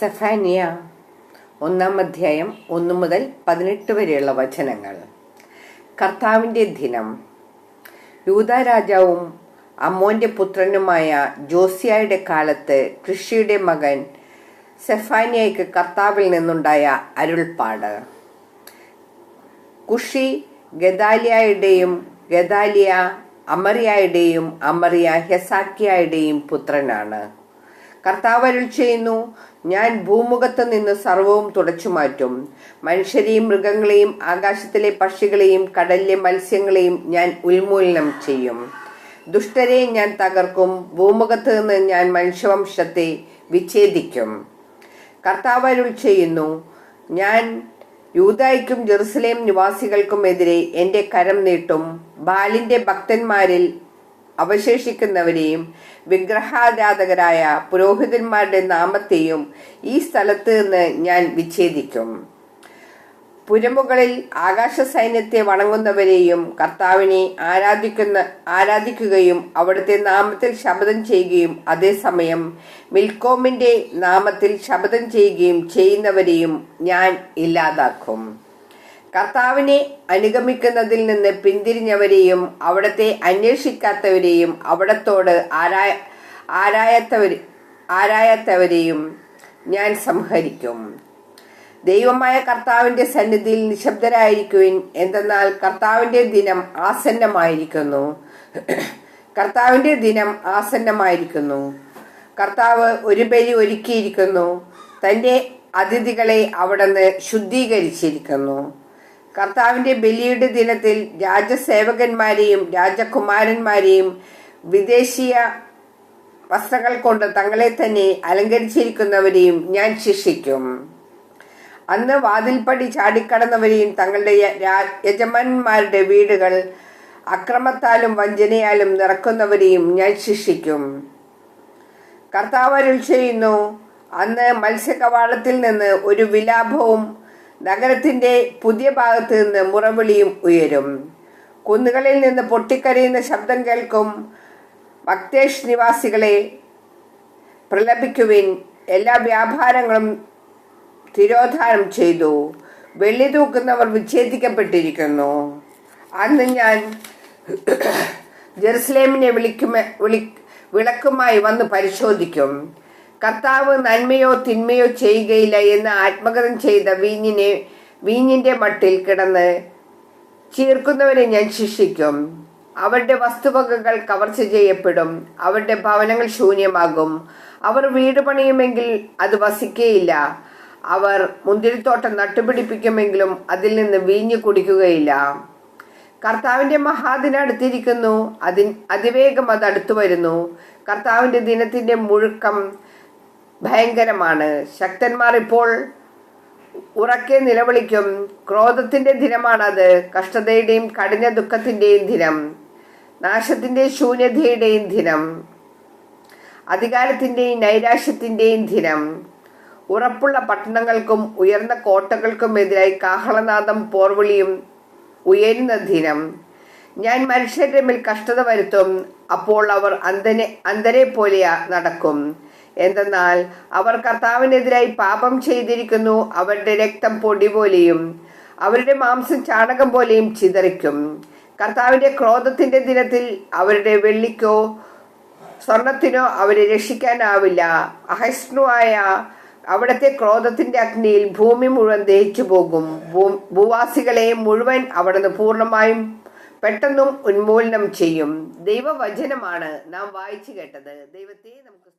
സെഫാനിയ ഒന്നാം അധ്യായം ഒന്ന് മുതൽ പതിനെട്ട് വരെയുള്ള വചനങ്ങൾ. കർത്താവിന്റെ ദിനം. യൂത രാജാവും അമ്മോന്റെ പുത്രനുമായ ജോസിയായുടെ കാലത്ത് കൃഷിയുടെ മകൻ സെഫാനിയയ്ക്ക് കർത്താവിൽ നിന്നുണ്ടായ അരുൾപ്പാട്. കുഷി ഗദാലിയായുടെയും ഗദാലിയ അമറിയായുടെയും അമറിയ ഹെസാക്കിയായുടെയും പുത്രനാണ്. കർത്താവ് അരുൾ ചെയ്യുന്നു. ഞാൻ ഭൂമുഖത്ത് നിന്ന് സർവവും തുടച്ചു മാറ്റും. മനുഷ്യരെയും മൃഗങ്ങളെയും ആകാശത്തിലെ പക്ഷികളെയും കടലിലെ മത്സ്യങ്ങളെയും ഞാൻ ഉന്മൂലനം ചെയ്യും. ദുഷ്ടരെ ഞാൻ തകർക്കും. ഭൂമുഖത്ത് നിന്ന് ഞാൻ മനുഷ്യവംശത്തെ വിച്ഛേദിക്കും. കർത്താവ് അരുൾ ചെയ്യുന്നു. ഞാൻ യൂതായ്ക്കും ജെറുസലേം നിവാസികൾക്കും എതിരെ എന്റെ കരം നീട്ടും. ബാലിന്റെ ഭക്തന്മാരിൽ അവശേഷിക്കുന്നവരെയും വിഗ്രഹാരാധകരായ പുരോഹിതന്മാരുടെ നാമത്തെയും ഈ സ്ഥലത്ത് നിന്ന് ഞാൻ വിച്ഛേദിക്കും. പുരമുകളിൽ ആകാശ സൈന്യത്തെ വണങ്ങുന്നവരെയും കർത്താവിനെ ആരാധിക്കുന്ന ആരാധിക്കുകയും അവിടുത്തെ നാമത്തിൽ ശപഥം ചെയ്യുകയും അതേസമയം മിൽക്കോമിന്റെ നാമത്തിൽ ശപഥം ചെയ്യുകയും ചെയ്യുന്നവരെയും ഞാൻ ഇല്ലാതാക്കും. കർത്താവിനെ അനുഗമിക്കുന്നതിൽ നിന്ന് പിന്തിരിഞ്ഞവരെയും അവിടത്തെ അന്വേഷിക്കാത്തവരെയും അവിടത്തോട് ആരായ ആരായത്തവർ ആരായത്തവരെയും ഞാൻ സംഹരിക്കും. ദൈവമായ കർത്താവിന്റെ സന്നിധിയിൽ നിശബ്ദരായിരിക്കുവിൻ. എന്തെന്നാൽ കർത്താവിന്റെ ദിനം ആസന്നമായിരിക്കുന്നു. കർത്താവിന്റെ ദിനം ആസന്നമായിരിക്കുന്നു. കർത്താവ് ഒരു ബലി ഒരുക്കിയിരിക്കുന്നു. തന്റെ അതിഥികളെ അവിടുന്ന് ശുദ്ധീകരിച്ചിരിക്കുന്നു. കർത്താവിന്റെ ബലിയുടെ ദിനത്തിൽ രാജസേവകന്മാരെയും രാജകുമാരന്മാരെയും വിദേശീയ വസ്ത്രങ്ങൾ കൊണ്ട് തങ്ങളെ തന്നെ അലങ്കരിച്ചിരിക്കുന്നവരെയും ഞാൻ ശിക്ഷിക്കും. അന്ന് വാതിൽപ്പടി ചാടിക്കടന്നവരെയും തങ്ങളുടെ യജമാനന്മാരുടെ വീടുകൾ അക്രമത്താലും വഞ്ചനയാലും നിറക്കുന്നവരെയും ഞാൻ ശിക്ഷിക്കും. കർത്താവ് അരുൾ ചെയ്യുന്നു അന്ന് മത്സ്യകവാളത്തിൽ നിന്ന് ഒരു വിലാപവും നഗരത്തിന്റെ പുതിയ ഭാഗത്ത് നിന്ന് മുറവിളിയും ഉയരും. കുന്നുകളിൽ നിന്ന് പൊട്ടിക്കരയുന്ന ശബ്ദം കേൾക്കും മക്തേഷ് നിവാസികളെ പ്രലപിക്കുവിൻ. എല്ലാ വ്യാപാരങ്ങളും തിരോധാനം ചെയ്തു. വെള്ളി തൂക്കുന്നവർ വിച്ഛേദിക്കപ്പെട്ടിരിക്കുന്നു. അന്ന് ഞാൻ ജെറുസലേമിനെ വിളിക്കുമ വിളി വിളക്കുമായി വന്ന് പരിശോധിക്കും. കർത്താവ് നന്മയോ തിന്മയോ ചെയ്യുകയില്ല എന്ന് ആത്മകഥം ചെയ്ത വീഞ്ഞിനെ വീഞ്ഞിന്റെ മട്ടിൽ കിടന്ന് ചീർക്കുന്നവരെ ഞാൻ ശിക്ഷിക്കും. അവരുടെ വസ്തുവകകൾ കവർച്ച ചെയ്യപ്പെടും. അവരുടെ ഭവനങ്ങൾ ശൂന്യമാകും. അവർ വീട് പണിയുമെങ്കിൽ അത് വസിക്കേയില്ല. അവർ മുന്തിരിത്തോട്ടം നട്ടുപിടിപ്പിക്കുമെങ്കിലും അതിൽ നിന്ന് വീഞ്ഞു കുടിക്കുകയില്ല. കർത്താവിന്റെ മഹാദിനം അടുത്തിരിക്കുന്നു. അതി അതിവേഗം അത് അടുത്തു വരുന്നു കർത്താവിന്റെ ദിനത്തിന്റെ മുഴുക്കം ഭയങ്കരമാണ്. ശക്തന്മാർ ഇപ്പോൾ ഉറക്കെ നിലവിളിക്കും. ക്രോധത്തിന്റെ ദിനമാണത്. കഷ്ടതയുടെയും കഠിന ദുഃഖത്തിന്റെയും ദിനം. നാശത്തിന്റെ ശൂന്യതയുടെയും ദിനം. അധികാരത്തിന്റെയും നൈരാശ്യത്തിന്റെയും ദിനം. ഉറപ്പുള്ള പട്ടണങ്ങൾക്കും ഉയർന്ന കോട്ടകൾക്കും എതിരായി കാഹളനാദം പോർവിളിയും ഉയരുന്ന ദിനം. ഞാൻ മനുഷ്യരുടെ മേൽ കഷ്ടത വരുത്തും. അപ്പോൾ അവർ അന്തനെ അന്തരെ പോലെ നടക്കും. എന്തെന്നാൽ അവർ കർത്താവിനെതിരായി പാപം ചെയ്തിരിക്കുന്നു അവരുടെ രക്തം പൊടി പോലെയും അവരുടെ മാംസം ചാണകം പോലെയും ചിതറിക്കും. കർത്താവിന്റെ ക്രോധത്തിന്റെ ദിനത്തിൽ അവരുടെ വെള്ളിക്കോ സ്വർണത്തിനോ അവരെ രക്ഷിക്കാനാവില്ല. അഹിഷ്ണുവായ അവിടത്തെ ക്രോധത്തിന്റെ അഗ്നിയിൽ ഭൂമി മുഴുവൻ ദഹിച്ചു പോകും. ഭൂവാസികളെ മുഴുവൻ അവിടുന്ന് പൂർണമായും പെട്ടെന്നും ഉന്മൂലനം ചെയ്യും. ദൈവവചനമാണ് നാം വായിച്ചു കേട്ടത്. ദൈവത്തെ നമുക്ക്